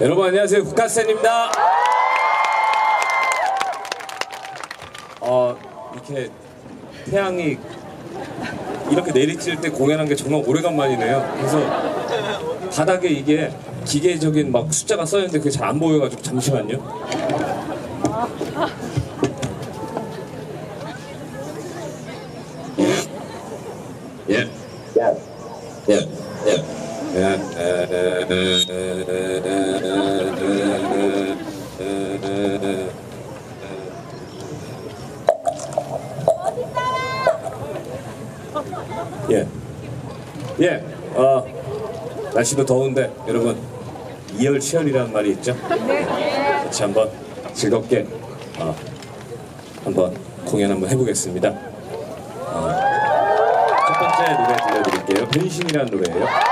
여러분 안녕하세요 국가센입니다. 어 이렇게 태양이 이렇게 내리칠 때 공연한 게 정말 오래간만이네요. 그래서 바닥에 이게 기계적인 막 숫자가 써 있는데 그게 잘 안 보여가지고 잠시만요. 예. 예. 예. 예. 예. 어, 날씨도 더운데 여러분 이열치열이라는 말이 있죠? 같이 한번 즐겁게 어, 한번 공연 한번 해보겠습니다. 어, 첫 번째 노래 들려드릴게요. 변신이라는 노래예요.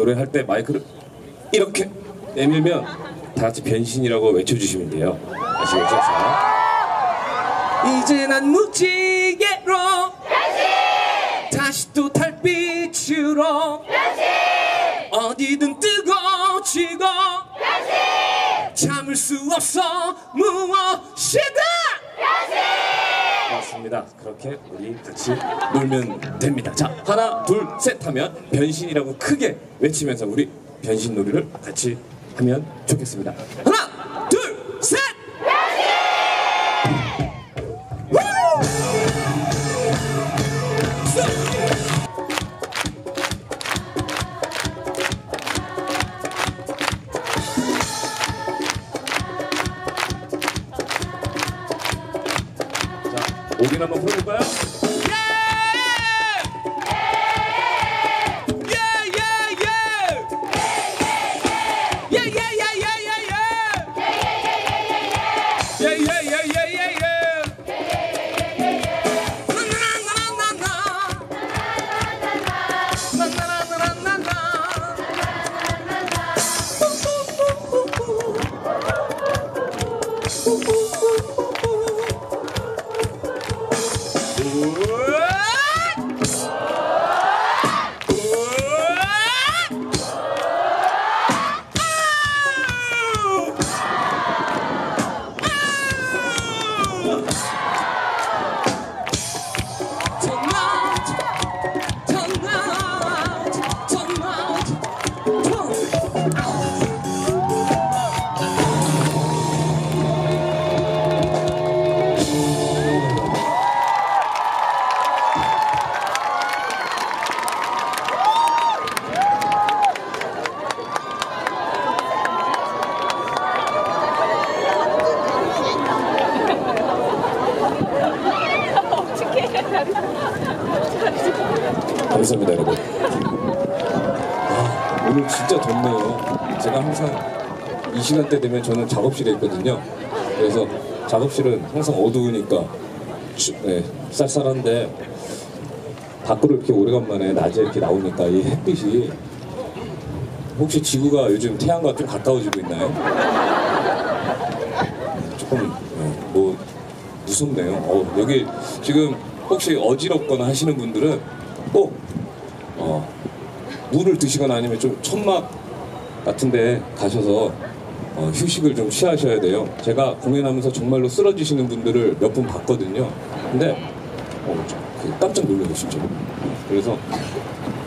노래할 때 마이크를 이렇게 내밀면 다 같이 변신이라고 외쳐주시면 돼요. 아시겠죠? 자. 이제 난 무지개로 다시 또 달빛으로 어디든 뜨거워지고 참을 수 없어 무엇이든 맞습니다. 그렇게 우리 같이 놀면 됩니다. 자, 하나, 둘, 셋 하면 변신이라고 크게 외치면서 우리 변신 놀이를 같이 하면 좋겠습니다. 하나, 자, 오 감사합니다, 여러분. 아, 오늘 진짜 덥네요. 제가 항상 이 시간대 되면 저는 작업실에 있거든요. 그래서 작업실은 항상 어두우니까 추- 네, 쌀쌀한데 밖으로 이렇게 오래간만에 낮에 이렇게 나오니까 이 햇빛이 혹시 지구가 요즘 태양과 좀 가까워지고 있나요? 조금 네, 뭐 무섭네요. 어, 여기 지금 혹시 어지럽거나 하시는 분들은 꼭 어, 물을 드시거나 아니면 좀 천막 같은데 가셔서 어, 휴식을 좀 취하셔야 돼요. 제가 공연하면서 정말로 쓰러지시는 분들을 몇 분 봤거든요. 근데 어, 좀, 그 깜짝 놀라요, 진짜. 그래서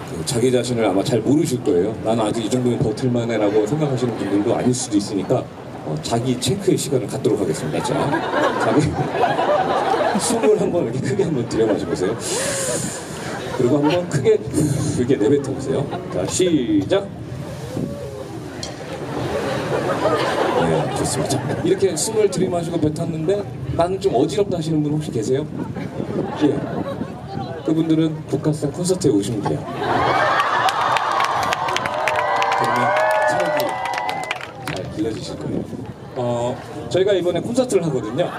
그 자기 자신을 아마 잘 모르실 거예요. 나는 아직 이 정도면 버틸만해라고 생각하시는 분들도 아닐 수도 있으니까 어, 자기 체크의 시간을 갖도록 하겠습니다. 자, 자기 숨을 한번 이렇게 크게 한번 들여마셔 보세요. 그리고 한번 크게 이렇게 내뱉어 보세요. 자, 시작. 네. 좋습니다. 자, 이렇게 숨을 들이마시고 뱉었는데 나는 좀 어지럽다 하시는 분 혹시 계세요? 예. 그분들은 국가상 콘서트에 오시면 돼요. 그러면 체력이 잘 길러지실 거예요. 어, 저희가 이번에 콘서트를 하거든요.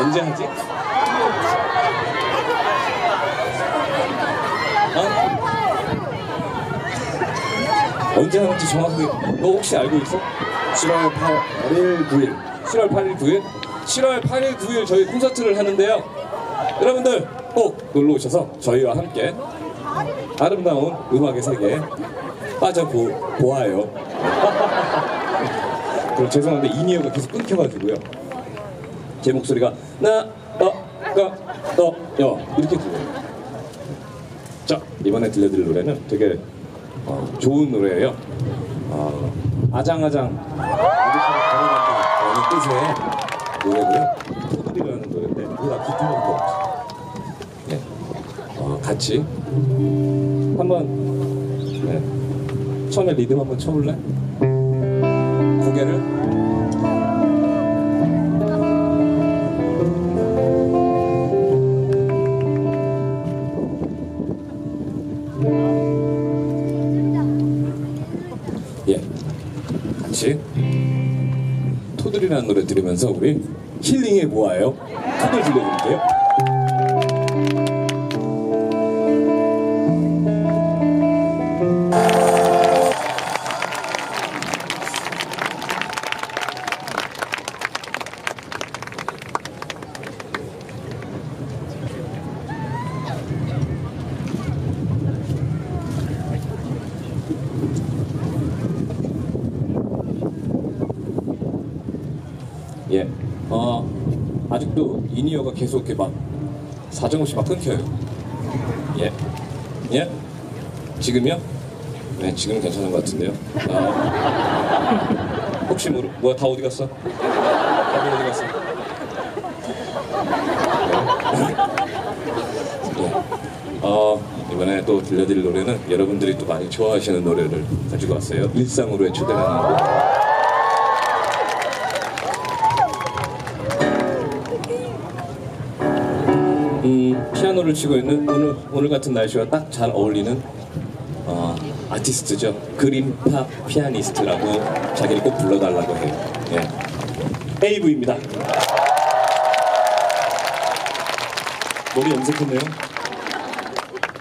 언제 하지? 어? 언제 하는지 정확하게 너 혹시 알고 있어? 7월 8일 9일 7월 8일 9일? 7월 8일 9일 저희 콘서트를 하는데요. 여러분들 꼭 놀러 오셔서 저희와 함께 아름다운 음악의 세계에 빠져보아요. 그럼 죄송한데 이니어가 계속 끊겨가지고요. 제 목소리가 나, 어, 가, 어, 여 이렇게 들려요. 자 이번에 들려드릴 노래는 되게 어, 좋은 노래예요. 어, 아장아장 아기처럼 걸어간다 어느 뜻의 노래고요. 토들이라는 노래인데 우리가 기타밖에 없어. 네. 어, 같이 한번 네. 처음에 리듬 한번 쳐볼래? 고개를 같이 토들이라는 노래 들으면서 우리 힐링해 보아요. 토들 들려드릴게요 예. 어, 아직도 이니어가 계속 이렇게 막 사정없이 막 끊겨요. 예. 예? 지금요? 네, 지금 괜찮은 것 같은데요. 아, 혹시 모르, 뭐야, 다 어디 갔어? 다들 어디 갔어? 네. 네. 어, 이번에 또 들려드릴 노래는 여러분들이 또 많이 좋아하시는 노래를 가지고 왔어요. 일상으로의 초대라는 노 피아노를 치고 있는 오늘 오늘 같은 날씨와 딱 잘 어울리는 어, 아티스트죠. 그림팝 피아니스트라고 자기를 꼭 불러달라고 해요. 예. 에이브입니다. 머리 염색했네요.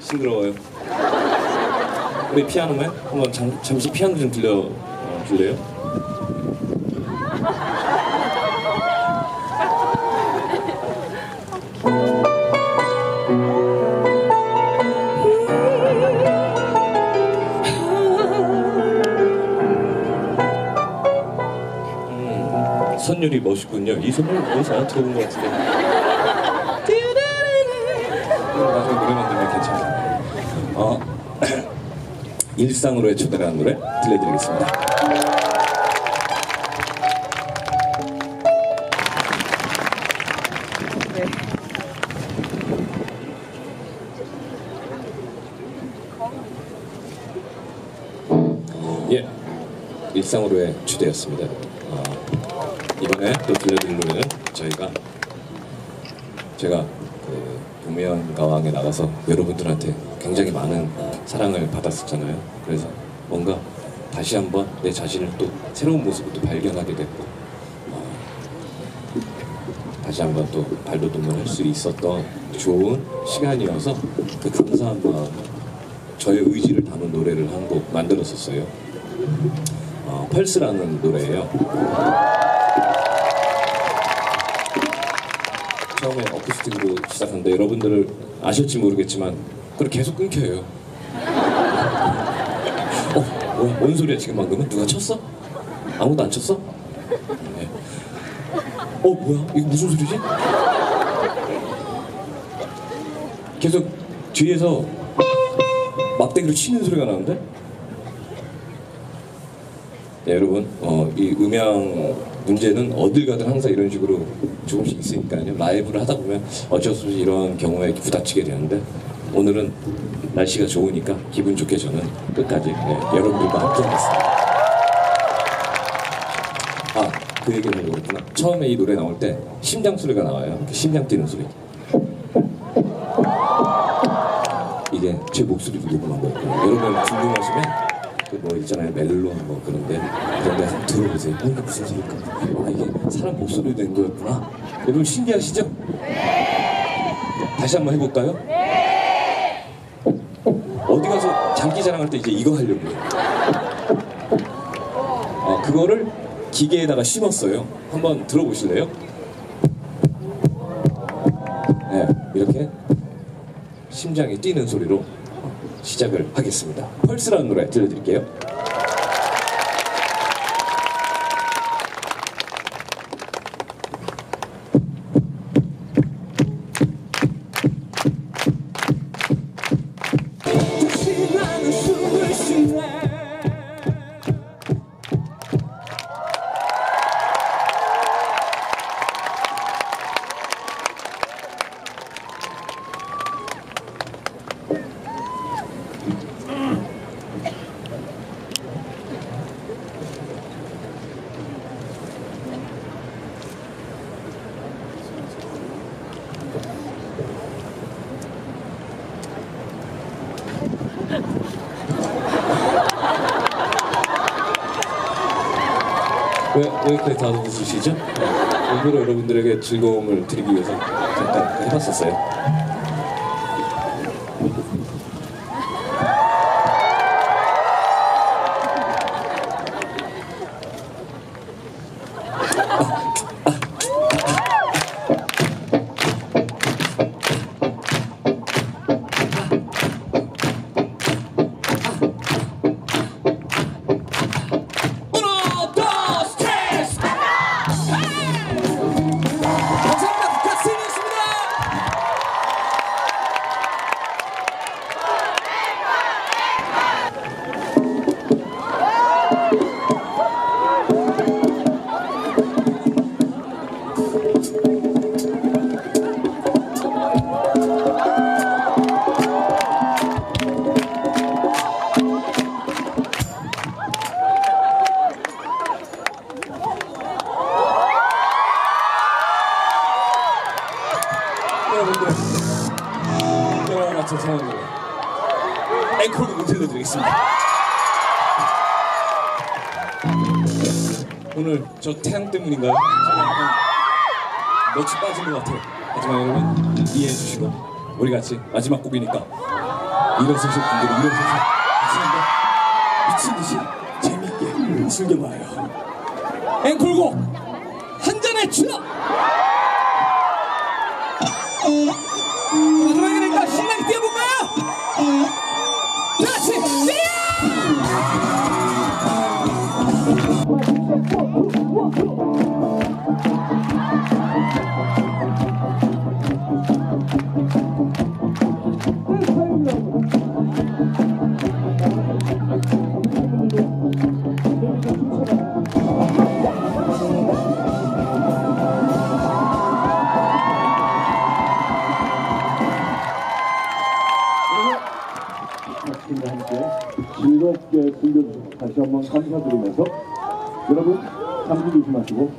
싱그러워요. 우리 피아노맨 한번 잠, 잠시 피아노 좀 들려 어, 줄래요? 선율이 멋있군요. 이 선율 어디서 안 들어본 것 같은데. 나중에 노래 만들면 괜찮아. 어, 일상으로의 초대라는 노래 들려드리겠습니다. 예, 일상으로의 초대였습니다. 어, 이번에 또 들려드릴 노래는 저희가 제가 그 동해안가왕에 나가서 여러분들한테 굉장히 많은 사랑을 받았었잖아요. 그래서 뭔가 다시 한번 내 자신을 또 새로운 모습을 또 발견하게 됐고 어, 다시 한번 또 발돋움을 할 수 있었던 좋은 시간이어서 그 감사한 마음 저의 의지를 담은 노래를 한 곡 만들었었어요. 어, 펄스라는 노래예요. 처음에 어쿠스틱으로 시작하는데 여러분들 아실지 모르겠지만 그렇게 계속 끊겨요. 어, 뭐야, 뭔 소리야 지금 방금은? 누가 쳤어? 아무도 안 쳤어? 네. 어, 뭐야? 이거 무슨 소리지? 계속 뒤에서 막대기로 치는 소리가 나는데? 네, 여러분, 어, 이 음향 문제는 어딜 가든 항상 이런 식으로 조금씩 있으니까요. 라이브를 하다 보면 어쩔 수 없이 이런 경우에 부닥치게 되는데 오늘은 날씨가 좋으니까 기분 좋게 저는 끝까지 네, 여러분들과 함께 하겠습니다. 그 얘기를 하려고 했구나. 처음에 이 노래 나올 때 심장 소리가 나와요. 심장 뛰는 소리. 이게 제 목소리로 녹음한 거예요. 여러분 궁금하시면 그 뭐 있잖아요 멜론 뭐 그런데 그런데 한번 들어보세요. 어, 이게 무슨 소리일까? 아 이게 사람 목소리로 된 거였구나. 여러분 신기하시죠? 다시 한번 해볼까요? 어디 가서 장기 자랑할 때 이제 이거 하려고요. 어, 그거를 기계에다가 심었어요. 한번 들어보실래요? 네, 이렇게 심장이 뛰는 소리로 시작을 하겠습니다. 펄스라는 노래 들려드릴게요. 왜, 왜 이렇게 다들 웃으시죠? 네, 일부러 여러분들에게 즐거움을 드리기 위해서 잠깐 해봤었어요. 여러분 같은 상황으로 앵콜곡을 들려드리겠습니다. 오늘 저 태양 때문인가요? 제가 약간 넋이 빠진 것 같아요. 하지만 여러분 이해해 주시고 우리 같이 마지막 곡이니까 일어서실 분들은 일어서서 미친 듯이 재밌게 즐겨봐요. 앵콜곡 감사드리면서 여러분 감기 조심하시고!